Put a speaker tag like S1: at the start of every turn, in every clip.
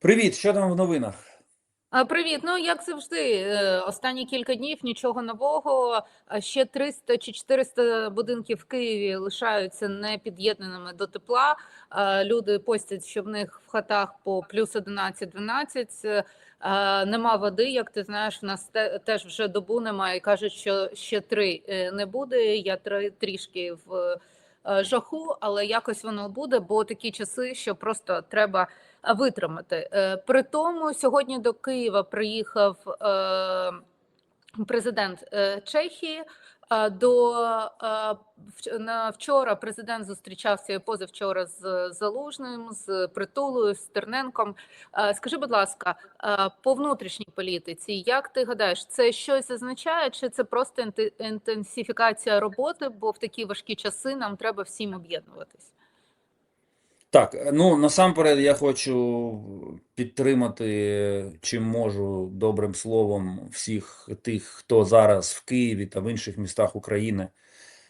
S1: Привіт, що там в новинах?
S2: Привіт. Ну, як завжди, е, останні кілька днів нічого нового. Ще 300 чи 400 будинків в Києві лишаються не під'єднаними до тепла. Люди постять, що в них в хатах по плюс 11-12. Е, Нема води, як ти знаєш, в нас теж вже добу немає. Кажуть, що ще три е, не буде. Я тр- трішки в жаху, але якось воно буде, бо такі часи, що просто треба витримати. Е, При тому сьогодні до Києва приїхав е, президент е, Чехії. До на вчора президент зустрічався позавчора з Залужним, з Притулою, з Терненком. Скажи, будь ласка, по внутрішній політиці, як ти гадаєш, це щось означає, чи це просто інте- інтенсифікація роботи? Бо в такі важкі часи нам треба всім об'єднуватись.
S1: Так, ну насамперед я хочу підтримати, чим можу добрим словом всіх тих, хто зараз в Києві та в інших містах України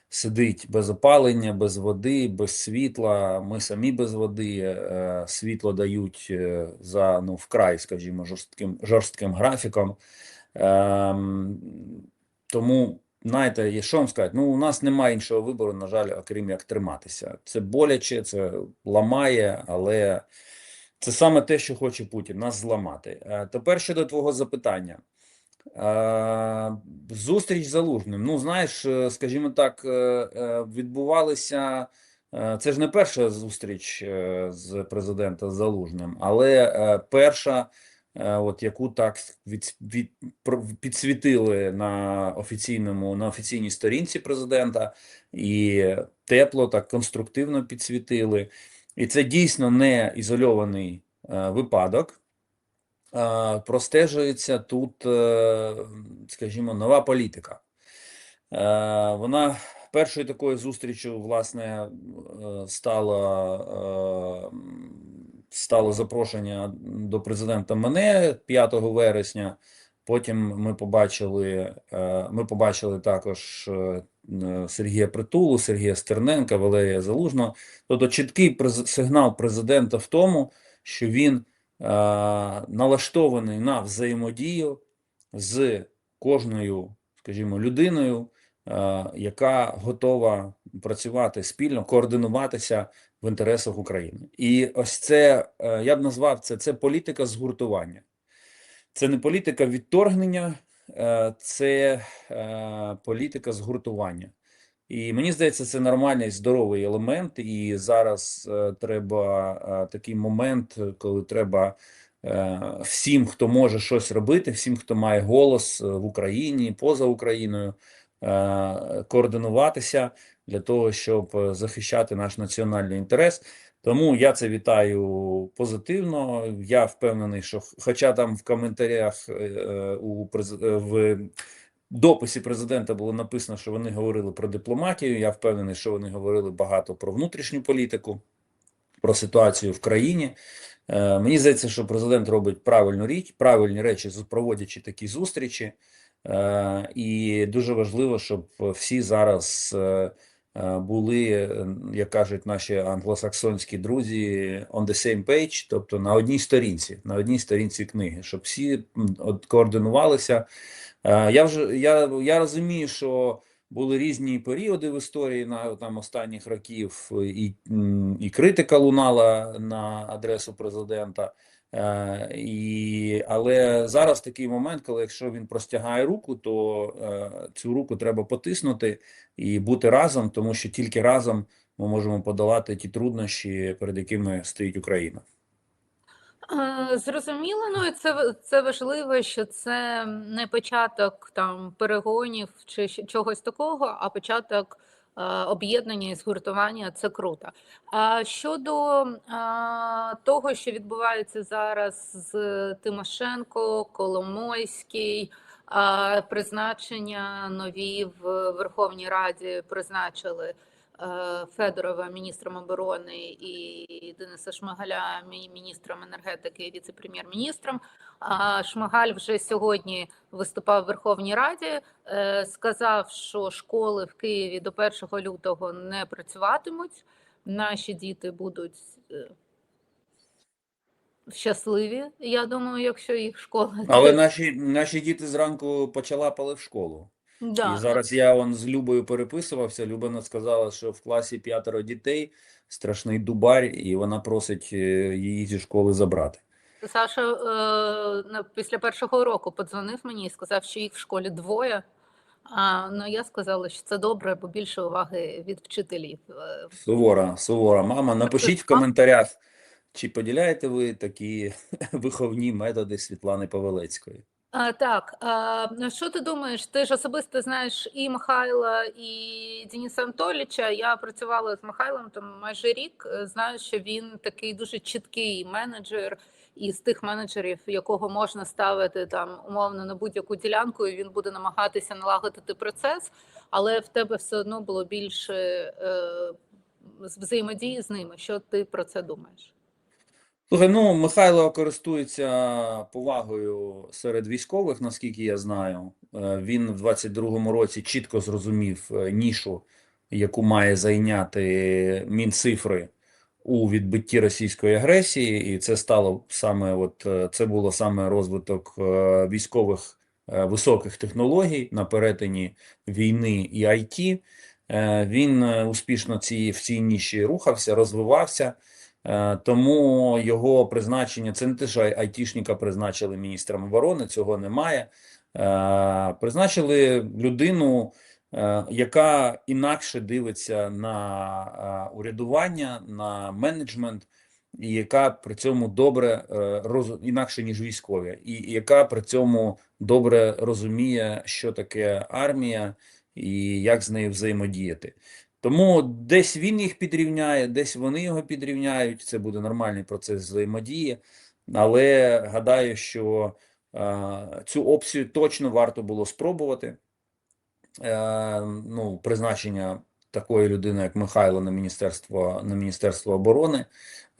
S1: сидить без опалення, без води, без світла. Ми самі без води. е, Світло дають е, за ну вкрай, скажімо, жорстким жорстким графіком. Ем, Тому, знаєте, що вам сказати? Ну, у нас немає іншого вибору, на жаль, окрім як триматися. Це боляче, це ламає, але це саме те, що хоче Путін, нас зламати. Е, Тепер щодо твого запитання. Е, Зустріч з Залужним. Ну, знаєш, е, скажімо так, відбувалися. Це ж не перша зустріч з президентом Залужним, але перша, от яку так від, від, підсвітили на офіційному на офіційній сторінці президента, і тепло, так конструктивно підсвітили. І це дійсно не ізольований е, випадок. Е, Простежується тут, е, скажімо, нова політика. Е, Вона першою такою зустрічю, власне, е, стало, запрошення до президента мене 5 вересня. Потім ми побачили, е, ми побачили також е, Сергія Притулу, Сергія Стерненка, Валерія Залужного. Тобто чіткий сигнал президента в тому, що він е, налаштований на взаємодію з кожною, скажімо, людиною, яка готова працювати спільно, координуватися в інтересах України. І ось це е, я б назвав це, це політика згуртування. Це не політика відторгнення, е, це е, політика згуртування. І мені здається, це нормальний здоровий елемент. І зараз е, треба е, такий момент, коли треба е, всім, хто може щось робити, всім, хто має голос е, в Україні, поза Україною, е, координуватися для того, щоб е, захищати наш національний інтерес. Тому я це вітаю позитивно. Я впевнений, що хоча там в коментарях е, е, у е, в дописі президента було написано, що вони говорили про дипломатію. Я впевнений, що вони говорили багато про внутрішню політику, про ситуацію в країні. Е, Мені здається, що президент робить правильну річ, правильні речі, проводячи такі зустрічі. Е, І дуже важливо, щоб всі зараз е, е, були, як кажуть наші англосаксонські друзі, on the same page, тобто на одній сторінці, на одній сторінці книги, щоб всі координувалися. Я вже я, я розумію, що були різні періоди в історії на там останніх років, і, і критика лунала на адресу президента. Е, і, але зараз такий момент, коли якщо він простягає руку, то е, цю руку треба потиснути і бути разом, тому що тільки разом ми можемо подолати ті труднощі, перед якими стоїть Україна.
S2: Е, Зрозуміло, ну і це це важливо, що це не початок там перегонів чи чогось такого, а початок об'єднання і згуртування. Це круто. А щодо того, що відбувається зараз з Тимошенко, Коломойський, призначення нові в Верховній Раді призначили. Е, Федорова міністром оборони і Дениса Шмигаля міністром енергетики і віце-прем'єр-міністром. А Шмигаль вже сьогодні виступав в Верховній Раді, е, сказав, що школи в Києві до 1 лютого не працюватимуть. Наші діти будуть е, щасливі, я думаю, якщо їх школа.
S1: Але наші, наші діти зранку почалапали в школу.
S2: Да.
S1: І зараз я он з Любою переписувався. Люба сказала, що в класі п'ятеро дітей, страшний дубар, і вона просить е, її зі школи забрати.
S2: Саша е, після першого року подзвонив мені і сказав, що їх в школі двоє. А, ну, я сказала, що це добре, бо більше уваги від вчителів. Е,
S1: Сувора, сувора мама. Напишіть в коментарях, чи поділяєте ви такі виховні методи Світлани Павелецької.
S2: А, так, а, ну, що ти думаєш? Ти ж особисто знаєш і Михайла, і Дениса Анатолійовича. Я працювала з Михайлом там майже рік. Знаю, що він такий дуже чіткий менеджер, і з тих менеджерів, якого можна ставити там умовно на будь-яку ділянку, і він буде намагатися налагодити процес, але в тебе все одно було більше е, взаємодії з ними. Що ти про це думаєш?
S1: Слухай, ну Михайло користується повагою серед військових, наскільки я знаю. Е, Він в 22-му році чітко зрозумів е, нішу, яку має зайняти Мінцифри у відбитті російської агресії, і це стало саме, от е, це було саме розвиток військових високих технологій на перетині війни і IT. Він успішно ці, в цій ніші рухався, розвивався. Е, Тому його призначення це не те, що айтішника призначили міністром оборони, цього немає. Е, Призначили людину, е, яка інакше дивиться на урядування, на менеджмент, і яка при цьому добре роз... інакше ніж військові, і яка при цьому добре розуміє, що таке армія і як з нею взаємодіяти. Тому десь він їх підрівняє, десь вони його підрівняють. Це буде нормальний процес взаємодії. Але гадаю, що е, цю опцію точно варто було спробувати. Е, ну, призначення такої людини, як Михайло, на Міністерство, на Міністерство оборони.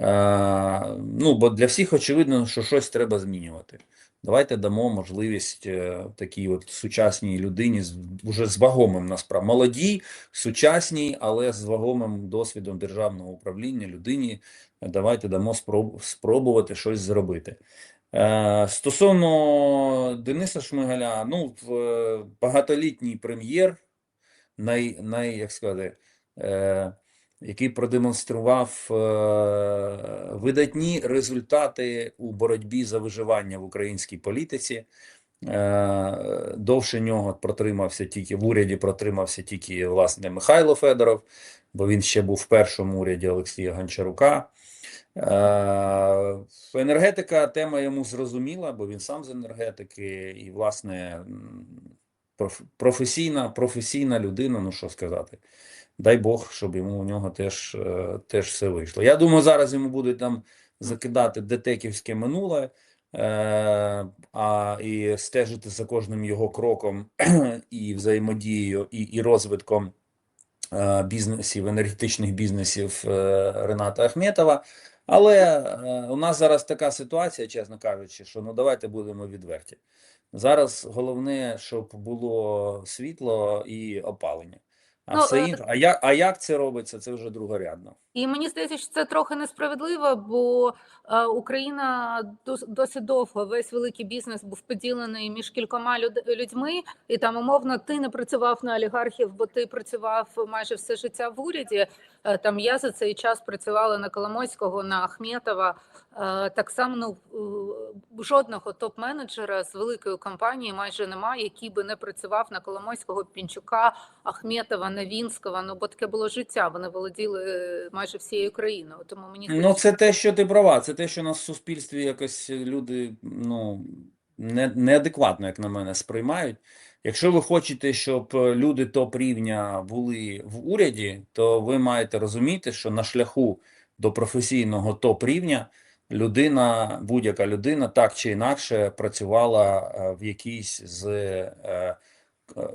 S1: Е, ну, бо для всіх очевидно, що щось треба змінювати. Давайте дамо можливість е, такій от сучасній людині з уже з вагомим насправді молодій, сучасній, але з вагомим досвідом державного управління людині. Давайте дамо спроб, спробувати щось зробити. Е, стосовно Дениса Шмигаля, ну, е, багатолітній прем'єр, най, най, як сказати, е, який продемонстрував е, видатні результати у боротьбі за виживання в українській політиці. Е, довше нього протримався тільки в уряді, протримався тільки власне Михайло Федоров, бо він ще був в першому уряді Олексія Гончарука. Е, енергетика тема йому зрозуміла, бо він сам з енергетики, і, власне, професійна, професійна людина, ну що сказати. Дай Бог, щоб йому у нього теж, е, теж все вийшло. Я думаю, зараз йому будуть там закидати детеківське минуле, е, а і стежити за кожним його кроком і взаємодією, і, і розвитком е, бізнесів, енергетичних бізнесів е, Рената Ахметова. Але е, у нас зараз така ситуація, чесно кажучи, що ну давайте будемо відверті. Зараз головне, щоб було світло і опалення. А
S2: Ну,
S1: все
S2: е,
S1: інше, а як, а як це робиться, це вже другорядно.
S2: І мені здається, що це трохи несправедливо, бо е, Україна дос- досить довго весь великий бізнес був поділений між кількома люд- людьми, і там умовно ти не працював на олігархів, бо ти працював майже все життя в уряді. Е, Там я за цей час працювала на Коломойського, на Ахметова. Так само ну, жодного топ-менеджера з великої компанії майже немає, який би не працював на Коломойського, Пінчука, Ахметова, Новінського. Ну бо таке було життя. Вони володіли е, майже всією країною. Тому мені
S1: Ну, це те, що ти права, це те, що нас в суспільстві якось люди ну, не, неадекватно, як на мене, сприймають. Якщо ви хочете, щоб е, люди топ-рівня були в уряді, то ви маєте розуміти, що на шляху до професійного топ-рівня людина, будь-яка людина так чи інакше працювала е, в якійсь з е,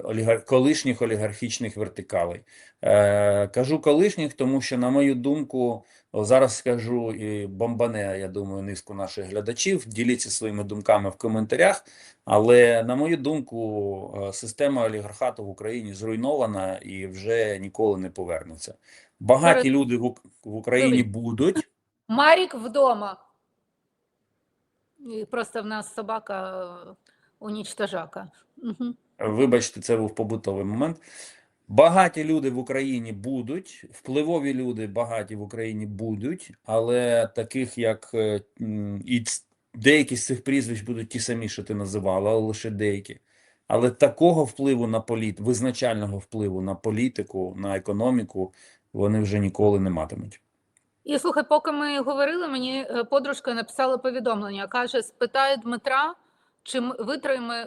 S1: олігар... колишніх олігархічних вертикалей. Е, кажу колишніх, тому що, на мою думку, зараз скажу і бомбане, я думаю, низку наших глядачів. Діліться своїми думками в коментарях. Але, на мою думку, е, система олігархату в Україні зруйнована і вже ніколи не повернеться. Багаті люди в Україні будуть.
S2: Марік вдома. І просто в нас собака е, унічтожака.
S1: Вибачте, це був побутовий момент. Багаті люди в Україні будуть, впливові люди багаті в Україні будуть, але таких як е, і деякі з цих прізвищ будуть ті самі, що ти називала, але лише деякі. Але такого впливу на політ, визначального впливу на політику, на економіку, вони вже ніколи не матимуть.
S2: І слухай, поки ми говорили, мені е, подружка написала повідомлення. Каже: спитає Дмитра, чи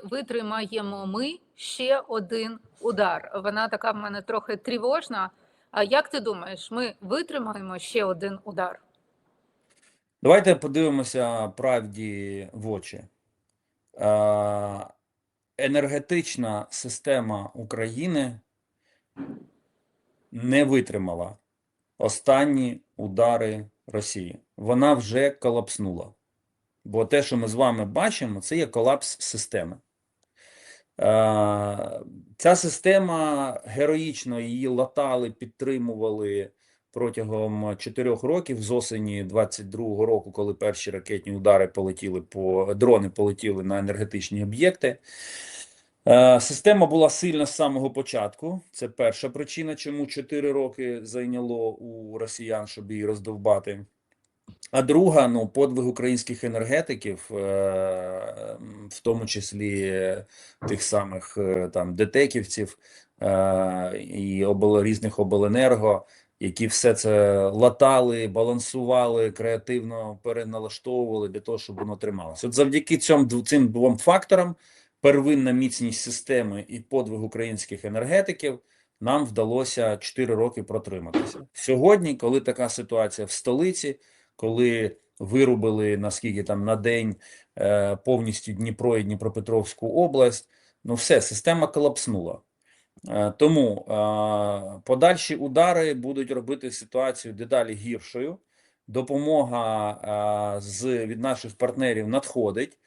S2: витримаємо ми ще один удар. Вона така в мене трохи тривожна. А як ти думаєш, ми витримаємо ще один удар?
S1: Давайте подивимося правді в очі. Е, Енергетична система України не витримала останні удари Росії. Вона вже колапснула. Бо те, що ми з вами бачимо, це є колапс системи. Е, Ця система героїчно її латали, підтримували протягом чотирьох років з осені 22-го року, коли перші ракетні удари полетіли по дрони полетіли на енергетичні об'єкти. Е, Система була сильна з самого початку. Це перша причина, чому 4 роки зайняло у росіян, щоб її роздовбати. А друга, ну, подвиг українських енергетиків, е, в тому числі тих самих е, там детеківців і різних обленерго, які все це латали, балансували, креативно переналаштовували для того, щоб воно трималося. От завдяки цьому цим двом факторам, первинна міцність системи і подвиг українських енергетиків, нам вдалося 4 роки протриматися. Сьогодні, коли така ситуація в столиці, коли вирубили наскільки там на день е, повністю Дніпро і Дніпропетровську область, ну все, система колапснула. Е, Тому е, подальші удари будуть робити ситуацію дедалі гіршою. Допомога з від наших партнерів надходить,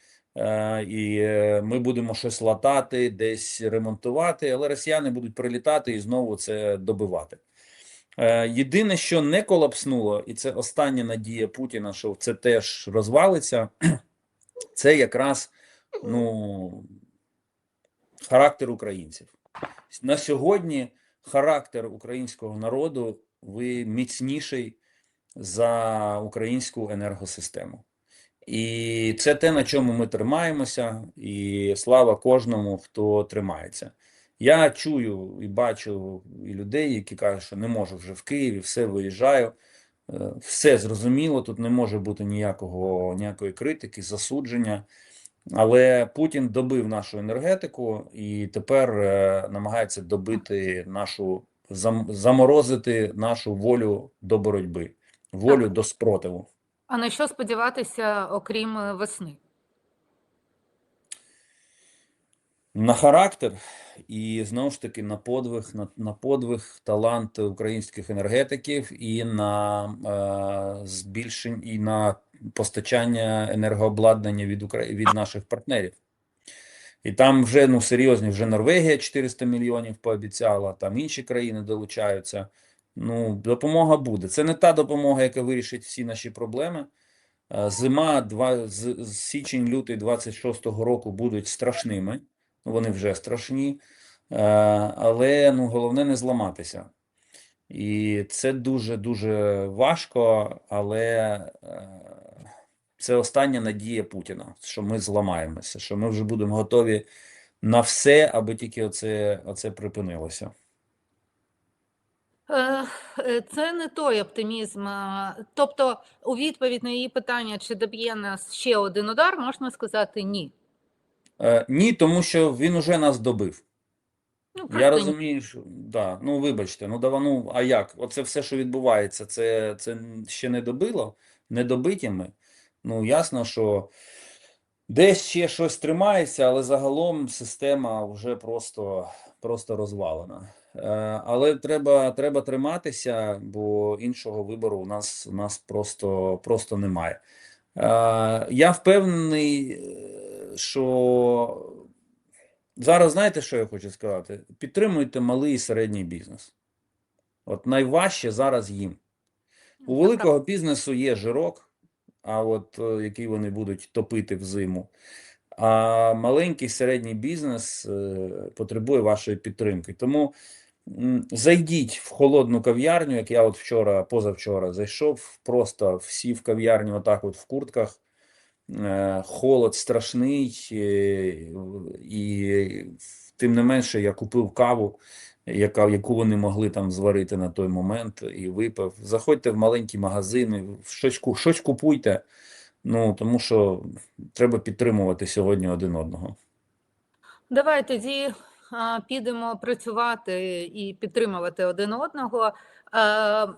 S1: і е, ми будемо щось латати, десь ремонтувати, але росіяни будуть прилітати і знову це добивати. Е, Єдине, що не колапснуло, і це остання надія Путіна, що це теж розвалиться, це якраз ну, характер українців. На сьогодні характер українського народу ви міцніший за українську енергосистему. І це те, на чому ми тримаємося, і слава кожному, хто тримається. Я чую і бачу і людей, які кажуть, що не можу вже в Києві, все виїжджаю. Е, Все зрозуміло, тут не може бути ніякого, ніякої критики, засудження. Але Путін добив нашу енергетику і тепер е, намагається добити нашу заморозити нашу волю до боротьби, волю до спротиву.
S2: А на що сподіватися, окрім е, весни?
S1: На характер і знову ж таки на подвиг, на, на подвиг, талант українських енергетиків і на е, збільшень, і на постачання енергообладнання від Украї... від наших партнерів. І там вже ну серйозні, вже Норвегія 400 мільйонів пообіцяла, там інші країни долучаються. Ну, допомога буде. Це не та допомога, яка вирішить всі наші проблеми. Е, Зима, два, з, з січень-лютий 26-го року будуть страшними. Вони вже страшні. Е, Але ну, головне не зламатися. І це дуже-дуже важко, але е, це остання надія Путіна, що ми зламаємося, що ми вже будемо готові на все, аби тільки оце, оце припинилося.
S2: Е, Це не той оптимізм. е, Тобто, у відповідь на її питання, чи доб'є нас ще один удар, можна сказати ні.
S1: Е, Ні, тому що він уже нас добив.
S2: Ну,
S1: Я розумію, що да, ну вибачте, ну дава, ну а як? Оце все, що відбувається, це, це ще не добило, не добиті ми. Ну, ясно, що десь ще щось тримається, але загалом система вже просто, просто розвалена. Е, але треба, треба триматися, бо іншого вибору у нас, у нас просто, просто немає. Е, я впевнений, що Зараз знаєте, що я хочу сказати? Підтримуйте малий і середній бізнес. От найважче зараз їм. У великого бізнесу є жирок, а от е, який вони будуть топити взиму. А маленький середній бізнес е, потребує вашої підтримки. Тому зайдіть в холодну кав'ярню, як я от вчора, позавчора зайшов, просто всі в кав'ярню, отак от в куртках. Е, Холод страшний, е, і тим не менше я купив каву, яка, яку вони могли там зварити на той момент, і випив. Заходьте в маленькі магазини, щось, щось купуйте. Ну, тому що треба підтримувати сьогодні один одного.
S2: Давай тоді підемо працювати і підтримувати один одного.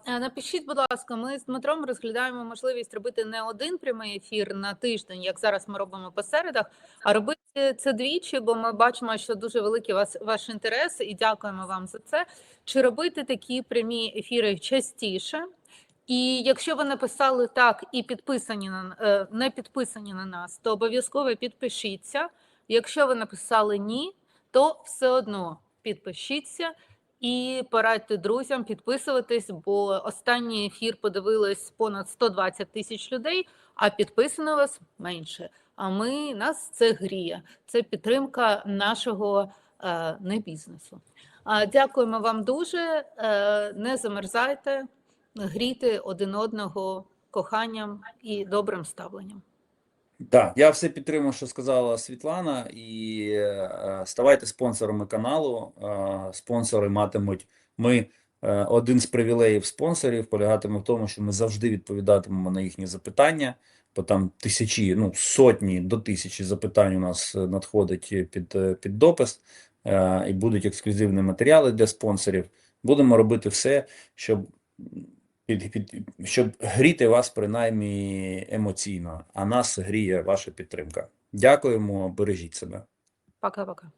S2: Напишіть, будь ласка, ми з Дмитром розглядаємо можливість робити не один прямий ефір на тиждень, як зараз ми робимо по середах, а робити це двічі, бо ми бачимо, що дуже великий вас ваш інтерес, і дякуємо вам за це. Чи робити такі прямі ефіри частіше? І якщо ви написали так і підписані на е, не підписані на нас, то обов'язково підпишіться. Якщо ви написали ні, то все одно підпишіться і порадьте друзям підписуватись, бо останній ефір подивилось понад 120 тисяч людей, а підписано вас менше. А ми нас це гріє. Це підтримка нашого е, не бізнесу. А, дякуємо вам дуже. Е, не замерзайте, грійте один одного коханням і добрим ставленням.
S1: Так, я все підтримую, що сказала Світлана, і е, ставайте спонсорами каналу. Е, спонсори матимуть. Ми е, один з привілеїв спонсорів полягатиме в тому, що ми завжди відповідатимемо на їхні запитання, бо там тисячі, ну сотні до тисячі запитань у нас е, надходить під, е, під допис, е, і будуть ексклюзивні матеріали для спонсорів. Будемо робити все, щоб під, під, щоб гріти вас принаймні емоційно, а нас гріє ваша підтримка. Дякуємо, бережіть себе.
S2: Пока-пока.